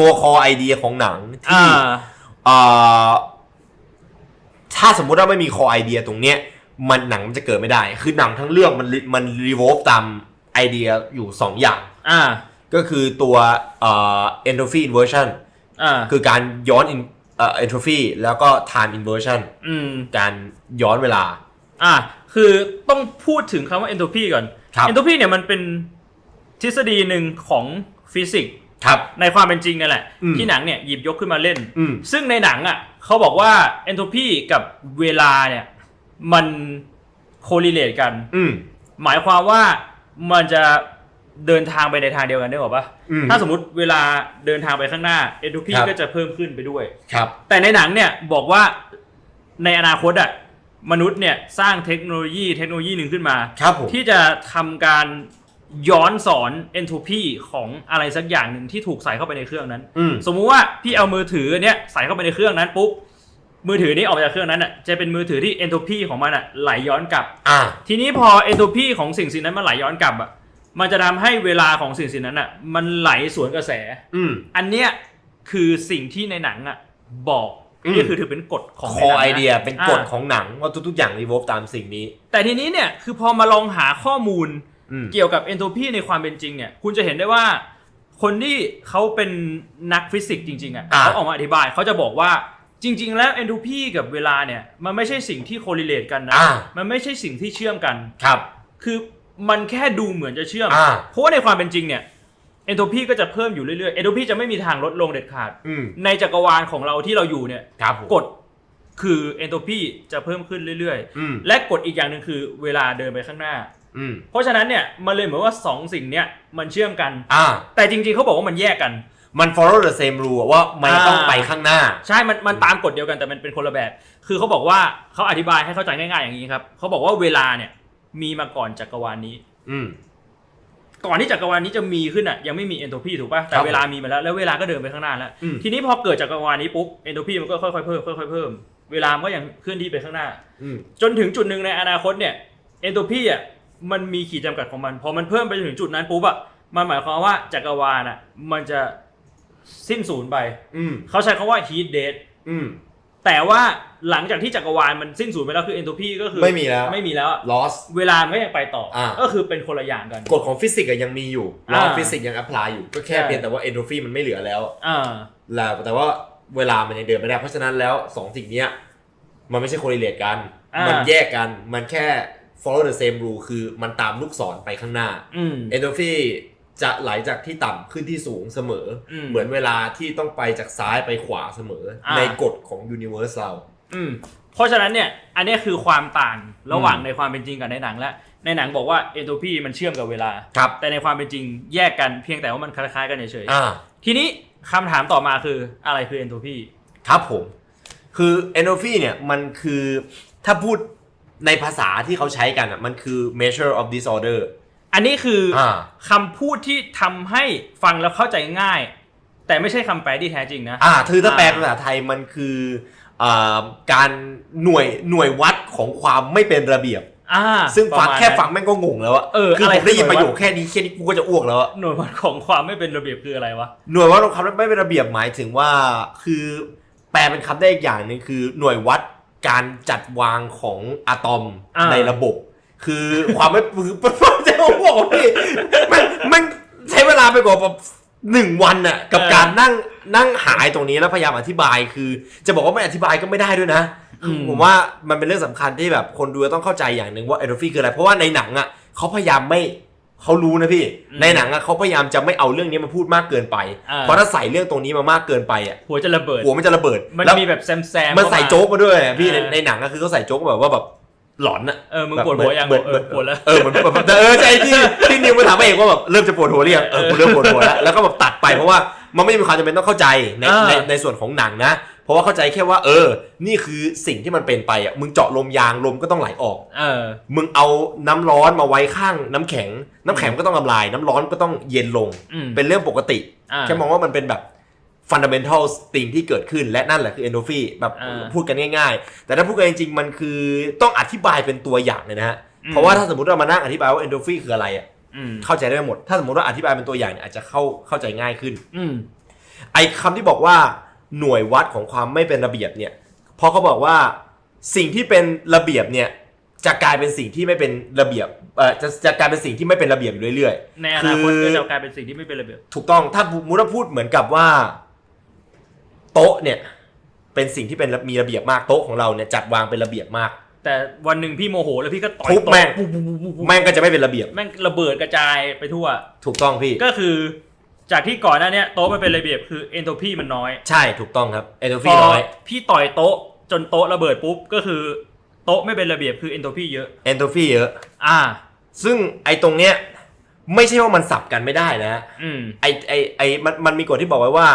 ตัวคอไอเดียของหนังอ่าที่เอ่อถ้าสมมุติว่าไม่มีคอไอเดียตรงเนี้ยมันหนังมันจะเกิดไม่ได้ คือหนังทั้งเรื่องมันมันรีโวฟตามไอเดียอยู่ 2 อย่างอ่าก็คือตัวเอ่อ entropy inversion อ่าคือการย้อน in- เอ่อ entropy แล้วก็ time inversion อืมการย้อนเวลา อ่าคือต้องพูดถึงคำว่า entropy ก่อนครับ entropy เนี่ยมันเป็นทฤษฎีหนึ่งของฟิสิกส์ ครับ ในความเป็นจริงนั่นแหละ อืมที่หนังเนี่ยหยิบยกขึ้นมาเล่น อืม ซึ่งในหนังอะเขาบอกว่า entropy กับเวลาเนี่ย มัน correlate กัน อืม หมายความว่ามันจะเดินทางไปในทางเดียวกันได้หรอปะอืมถ้าสมมติเวลาเดินทางไปข้างหน้า entropy ครับ ก็จะเพิ่มขึ้นไปด้วย ครับ แต่ในหนังเนี่ยบอกว่าในอนาคตอะมนุษย์เนี่ยสร้างเทคโนโลยีเทคโนโลยีหนึ่งขึ้นมา ครับผม ที่จะทำการ ย้อนสอนเอนโทรพีของอะไรสักอย่างหนึ่งที่ถูกใส่เข้าไปในเครื่องนั้น อืม สมมุติว่าพี่เอามือถือเนี้ยใส่เข้าไปในเครื่องนั้นปุ๊บมือถือนี้ออกมาจากเครื่องนั้นอะจะเป็นมือถือที่เอนโทรพีของมันอะไหลย้อนกลับ อ่า ทีนี้พอเอนโทรพีของสิ่งสิ่งนั้นมันไหลย้อนกลับอะมันจะทำให้เวลาของสิ่งสิ่งนั้นอะมันไหลสวนกระแส อืม อันเนี้ยคือสิ่งที่ในหนังอะบอกอืม นี่คือถือเป็นกฎของคในอหนังนะไอเดียเป็นกฎอ่าของหนังว่าทุกๆอย่างรีโวฟตามสิ่งนี้ แต่ทีนี้เนี่ยคือพอมาลองหาข้อมูลอืม เกี่ยวกับเอนโทรพีในความเป็นจริงเนี่ยคุณจะเห็นได้ว่า คนที่เขาเป็นนักฟิสิกส์จริงๆอะอ่าเขาออกมาอธิบายเขาจะบอกว่าจริง ๆ แล้วเอนโทรพีกับเวลาเนี่ยมันไม่ใช่สิ่งที่โค r e l a t e กันนะอ่ามันไม่ใช่สิ่งที่เชื่อมกันครับ คือมันแค่ดูเหมือนจะเชื่อมอ่าเพราะว่าในความเป็นจริงเนี่ยเอนโทรพีก็จะเพิ่มอยู่เรื่อยๆเอนโทรพีจะไม่มีทางลดลงเด็ดขาดอืมในจักรวาลของเราที่เราอยู่เนี่ยครับผมกฎคือเอนโทรพีจะเพิ่มขึ้นเรื่อยอืมๆและกฎอีกอย่างหนึ่งคือเวลาเดินไปข้างหน้าอืม เพราะฉะนั้นเนี่ยมันเลยเหมือนว่าสองสิ่งเนี้ยมันเชื่อมกันอ่าแต่จริงๆเขาบอกว่ามันแยกกันมัน follow the same rule อะว่ามันอ่าต้องไปข้างหน้า ใช่ มันมันตามกฎเดียวกันแต่มันเป็นคนละแบบ คือเขาบอกว่าเขาอธิบายให้เข้าใจง่ายๆอย่างนี้ครับเขาบอกว่าเวลาเนี่ยมีมาก่อนจักรวาลนี้ อืมก่อนที่จักรวาลนี้จะมีขึ้นอะยังไม่มีเอนโทรพีถูกป่ะแต่ครับเวลามีมาแล้วแล้วเวลาก็เดินไปข้างหน้าแล้วอืมทีนี้พอเกิดจักรวาลนี้ปุ๊บเอนโทรพีมันก็ค่อยๆเพิ่มค่อยๆเพิ่มเวลามันก็ยังเคลื่อนที่ไปข้างหน้าอืมจนถึงจุดหนึ่งในอนาคตเนี่ยเอนโทรพีอะ มันมีขีดจำกัดของมัน พอมันเพิ่มไปจนถึงจุดนั้นปุ๊บอะมันหมายความว่าจักรวาลอะมันจะสิ้นสูญไป อืม เขาใช้คำว่า heat death อืม แต่ว่าหลังจากที่จักรวาลมันสิ้นสูญไปแล้วคือเอนโทรพีก็คือไม่มีแล้ว ไม่มีแล้วอะ loss เวลามันก็ยังไปต่ออาก็คือเป็นคนละอย่างกัน กฎของฟิสิกส์อะยังมีอยู่อ่า law of physics ยัง apply อยู่ ก็แค่ใช่ เพียงแต่ว่า entropy มันไม่เหลือแล้วอ่า แล้วแต่ว่าเวลามันยังเดินไม่ได้ เพราะฉะนั้นแล้วสองสิ่งเนี้ยมันไม่ใช่ correlate กัน อ่ามั มันแยกกัน มันแค่ follow the same rule คือมันตามลูกศรไปข้างหน้าอืม entropy จะไหลจากที่ต่ำขึ้นที่สูงเสมออมเหมือนเวลาที่ต้องไปจากซ้ายไปขวาเสมออ่าในกฎของ universe เราอืมเพราะฉะนั้นเนี่ย อันเนี้ยคือความต่างระหว่างอืมในความเป็นจริงกับในหนังและ ในหนังบอกว่าเอนโทรพีมันเชื่อมกับเวลาครับแต่ในความเป็นจริงแยกกันเพียงแต่ว่ามันคล้ายๆกันเฉยอ่าๆทีนี้คำถามต่อมาคืออะไรคือเอนโทรพีครับผม คือ entropy เนี่ยมันคือถ้าพูด ในภาษาที่เขาใช้กันอะมันคือ measure of disorder อันนี้คือออ่าคำพูดที่ทำให้ฟังแล้วเข้าใจง่าย แต่ไม่ใช่คำแปลที่แท้จริงนะ อ่าคือถ้าอ่าแปลเป็นภาษาไทยมันคืออ่าการหน่วยหน่วยวัดของความไม่เป็นระเบียบ อ่าซึ่งฟังประมาณ แค่นั้นฟังแม่งก็งงแล้วอะเออคืออะไรผมได้ยินคือหน่วยวัด ประโยคแค่นี้แค่นี้กูก็จะอ้วกแล้วอะหน่วยวัดของความไม่เป็นระเบียบคืออะไรวะ หน่วยวัดของความไม่เป็นระเบียบหมายถึงว่า คือแปลเป็นคำได้อีกอย่างหนึ่งคือหน่วยวัด การจัดวางของอะตอมอ่าในระบบ คือความไม่คือจะบอกว่าพี่มันมันใช้เวลาไปกว่าแบบหนึ่งวันน่ะกับการนั่งนั่งหายตรงนี้แล้วพยายามอธิบายคือ จะบอกว่าไม่อธิบายก็ไม่ได้ด้วยนะคือผมว่ามันเป็นเรื่องสำคัญที่แบบคนดูจะต้องเข้าใจอย่างหนึ่งว่าเอโดฟีคืออะไร เพราะว่าในหนังอะเขาพยายามไม่ เขารู้นะพี่อืมในหนังอะเขาพยายามจะไม่เอาเรื่องนี้มาพูดมากเกินไปอ่าเพราะถ้าใส่เรื่องตรงนี้มามากเกินไปอะหัวจะระเบิดหัวมันจะระเบิด มันแล้วมีแบบแซมแซมมันใส่โจ๊กมาด้วยอะพี่ในเออในหนังก็คือเขาใส่โจ๊กแบบว่าแบบหลอนอะเออมึงปวดหัวยังเหมือนเออปวดแล้วเออเหมือนแบบเออใช่ที่ที่นิวมาถามเองว่าแบบเริ่มจะปวดหัวหรือยังเออกูเริ่มปวดหัวแล้วแล้วก็แบบตัดไปเพราะว่ามันไม่มีความจำเป็นต้องเข้าใจในอ่าในในส่วนของหนังนะเพ ราะว่าเข้าใจแค่ว่า เออ นี่คือสิ่งที่มันเป็นไปอะมึงเจาะลมยางลมก็ต้องไหลออก เออ มึงเอาน้ำร้อนมาไว้ข้างน้ำแข็ง น้ำแข็งก็ต้องละลาย น้ำร้อนก็ต้องเย็นลง อืมเป็นเรื่องปกติ อ่า แค่มองว่ามันเป็นแบบ fundamental thing ที่เกิดขึ้นและนั่นแหละคือ endorphin แบบอ่าพูดกันง่ายๆ แต่ถ้าพูดกันจริงๆ มันคือต้องอธิบายเป็นตัวอย่างเลยนะฮะ อืม เพราะว่าถ้าสมมติเรามานั่งอธิบายว่า endorphin คืออะไรอะอืมเข้าใจได้หมด ถ้าสมมติว่าอธิบายเป็นตัวอย่างเนี่ยอาจจะเข้าเข้าใจง่ายขึ้น อืมไอ้คำที่บอกว่า หน่วยวัดของความไม่เป็นระเบียบเนี่ยเพราะเขาบอกว่าสิ่งที่เป็นระเบียบเนี่ยจะกลายเป็นสิ่งที่ไม่เป็นระเบียบเอ่อจะจะกลายเป็นสิ่งที่ไม่เป็นระเบียบอยู่เรื่อยๆในอนาคตคือก็จะกลายเป็นสิ่งที่ไม่เป็นระเบียบถูกต้องถ้ามุติว่าพูดเหมือนกับว่า โต๊ะเนี่ยเป็นสิ่งที่เป็นระมีระเบียบมากโต๊ะของเราเนี่ยจัดวางเป็นระเบียบมาก แต่วันหนึ่งพี่โมโหแล้วพี่ก็ต่อยทุบแม่งโต๊ะปุ๊บปุ๊บปุ๊บปุ๊บแม่งก็จะไม่เป็นระเบียบ แม่งระเบิดกระจายไปทั่ว ถูกต้องพี่ ก็คือ จากที่ก่อนหน้าเนี้ยโต๊ะมันเป็นระเบียบคือเอนโทรพีมันน้อยใช่ถูกต้องครับเอโทพฟีอน้อยพี่ต่อยโต๊ะจนโต๊ะระเบิดปุ๊บก็คือโต๊ะไม่เป็นระเบียบคือเอนโทรพีเยอะเอนโทฟีเยอะ อ่า ซึ่งไอ้ตรงเนี้ยไม่ใช่ว่ามันสับกันไม่ได้นะอืมไอไอไอมันมันมีกฎที่บอกไว้ว่า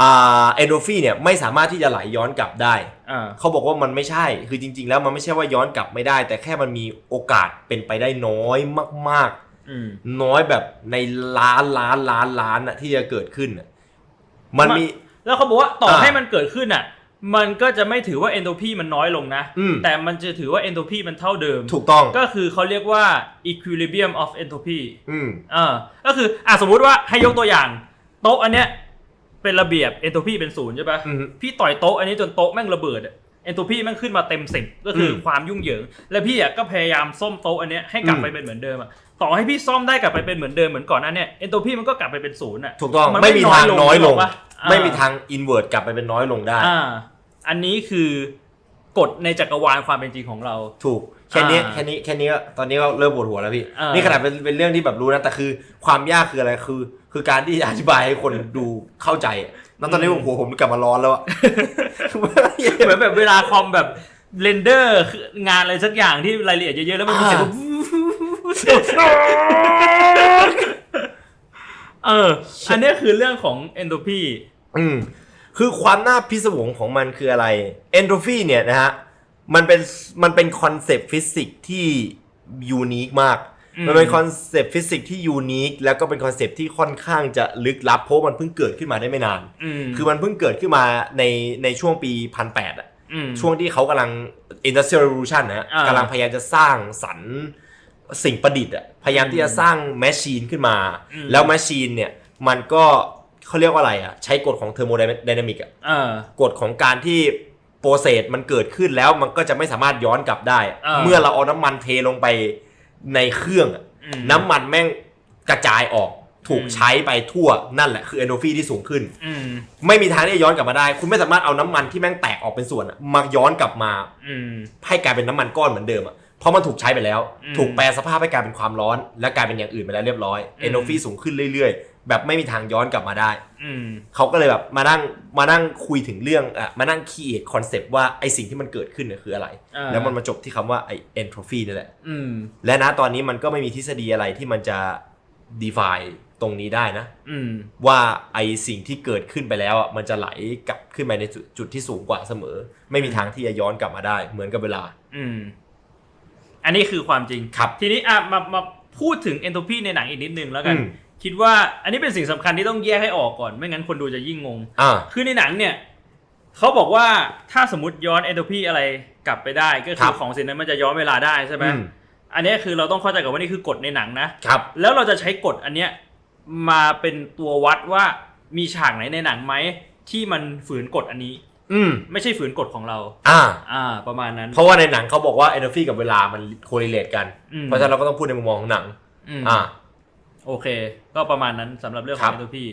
อ่าเอนโดฟีเนี่ยไม่สามารถที่จะไหลย้อนกลับได้อ่าเขาบอกว่ามันไม่ใช่ คือจริง ๆ แล้วมันไม่ใช่ว่าย้อนกลับไม่ได้ แต่แค่มันมีโอกาสเป็นไปได้น้อยมากอืมๆ น้อยแบบในล้านล้านล้านล้านอะที่จะเกิดขึ้นอะมันมี แล้วเขาบอกว่าต่ออ่าให้มันเกิดขึ้นอะมันก็จะไม่ถือว่าเอนโทรพีมันน้อยลงนะอืมแต่มันจะถือว่าเอนโทรพีมันเท่าเดิม ถูกต้อง ก็คือเขาเรียกว่า equilibrium of entropy อืมอ่าก็คืออะสมมุติว่าให้ยกตัวอย่าง โต๊ะอันเนี้ยเป็นระเบียบเอนโทรพีเป็นศูนย์ใช่ปะอืมพี่ต่อยโต๊ะอันนี้จนโต๊ะแม่งระเบิดอะ เอนโทรพีแม่งขึ้นมาเต็มสิบก็คืออมความยุ่งเหยิง แล้วพี่อะก็พยายามซ่อมโต๊ะอันเนี้ยให้กลับอืมไปเป็นเหมือนเดิมอะต่อให้พี่ซ่อมได้กลับไปเป็นเหมือนเดิมเหมือนก่อนหนั้นเนี่ยเอนโทรพีมันก็กลับไปเป็นศูนย์อะถูกต้องมันไม่มีทางน้อยลงปะอ่ไม่มีทางอินเวอร์ตกลับไปเป็นน้อยลงได้อ่าอันนี้คือกฎในจักรวาลความเป็นจริงของเราถูก แค่นี้อ่าแค่นี้แค่นี้ก็ตอนนี้ก็เริ่มปวดหัวแล้วพี่อ่านี่นี่ขนาดเป็นเป็นเรื่องที่แบบรู้นะแต่คือความยากคืออะไรคือ คือการที่จะอธิบายให้คนดูเข้าใจอะแล้วตอนนี้หัวผมกลับมาร้อนแล้วอะเหมือนแบบเวลาคอมแบบเรนเดอร์งานอะไรสักอย่างที่รายละเอียดเยอะๆแล้วมันมีเสียงแบบเออ อันเนี้ยคือเรื่องของเอนโทรพีอืมคือความน่าพิศวงของมันคืออะไรเอนโทรฟีเนี่ยนะฮะ มันเป็นมันเป็นคอนเซปต์ฟิสิกส์ที่ยูนิคมากอืมมันเป็นคอนเซปต์ฟิสิกส์ที่ยูนิคแล้วก็เป็นคอนเซปต์ที่ค่อนข้างจะลึกลับเพราะมันเพิ่งเกิดขึ้นมาได้ไม่นานอืมคือมันเพิ่งเกิดขึ้นมาในในช่วงปีพันแปดอะอืมช่วงที่เขากำลัง industrial revolution นะฮะอ่ากำลังพยายามจะสร้างสรรค์สิ่งประดิษฐ์อะพยายามที่จะสร้างแมชชีนขึ้นมาอืมแล้วแมชชีนเนี่ยมันก็เขาเรียกว่าอะไรอะใช้กฎของเทอร์โมไดนามิกอะเออกฎของการที่ โปรเซสมันเกิดขึ้นแล้วมันก็จะไม่สามารถย้อนกลับได้อ่าเมื่อเราเอาน้ำมันเทลงไปในเครื่องอะอืม น้ำมันแม่งกระจายออกถูกอืม ใช้ไปทั่วนั่นแหละคือเอนโดฟีที่สูงขึ้น อืมไม่มีทางที่จะย้อนกลับมาได้ คุณไม่สามารถเอาน้ำมันที่แม่งแตกออกเป็นส่วนอะมาย้อนกลับมา อืม ให้กลายเป็นน้ำมันก้อนเหมือนเดิมอะ เพราะมันถูกใช้ไปแล้วอืมถูกแปลสภาพให้กลายเป็นความร้อน และกลายเป็นอย่างอื่นไปแล้วเรียบร้อยอืมเอนโดฟีสูงขึ้นเรื่อยๆ แบบไม่มีทางย้อนกลับมาได้อืมเขาก็เลยแบบมานั่งมานั่งคุยถึงเรื่องอะมานั่งคีเอทคอนเซปต์ว่าไอสิ่งที่มันเกิดขึ้นเนี่ยคืออะไรอ่าแล้วมันมาจบที่คำว่าไอเอนโทรฟีนี่แหละอืมและณตอนนี้มันก็ไม่มีทฤษฎีอะไรที่มันจะ define ตรงนี้ได้นะอืมว่าไอสิ่งที่เกิดขึ้นไปแล้วอะมันจะไหลกลับขึ้นไปในจุดจุดที่สูงกว่าเสมอ ไม่มีทางที่จะย้อนกลับมาได้ เหมือนกับเวลา อืมอันนี้คือความจริงครับทีนี้อะมามาพูดถึงเอนโทรพีในหนังอีกนิดนึงแล้วกัน อืม คิดว่าอันนี้เป็นสิ่งสำคัญที่ต้องแยกให้ออกก่อน ไม่งั้นคนดูจะยิ่งงง อ่า คือในหนังเนี่ยเขาบอกว่าถ้าสมมติย้อนเอนโทรพีอะไรกลับไปได้ ก็คคืรัอบ ของสิ่งนั้นมันจะย้อนเวลาได้ใช่ไหมอืมอันนี้คือเราต้องเข้าใจก่อนว่านี่คือกฎในหนังนะ ครับ แล้วเราจะใช้กฎอันเนี้ยมาเป็นตัววัดว่ามีฉากไหนในหนังไหมที่มันฝืนกฎอันนี้ อืม ไม่ใช่ฝืนกฎของเรา อ่า อ่า ประมาณนั้น เพราะว่าในหนังเขาบอกว่า energy กับเวลามัน correlate กัน อืม เพราะฉะนั้นเราก็ต้องพูดในมุมมองของหนัง อืมอ่า โอเค ก็ประมาณนั้นสำหรับเรื่องขครัองบ เอนโทรพี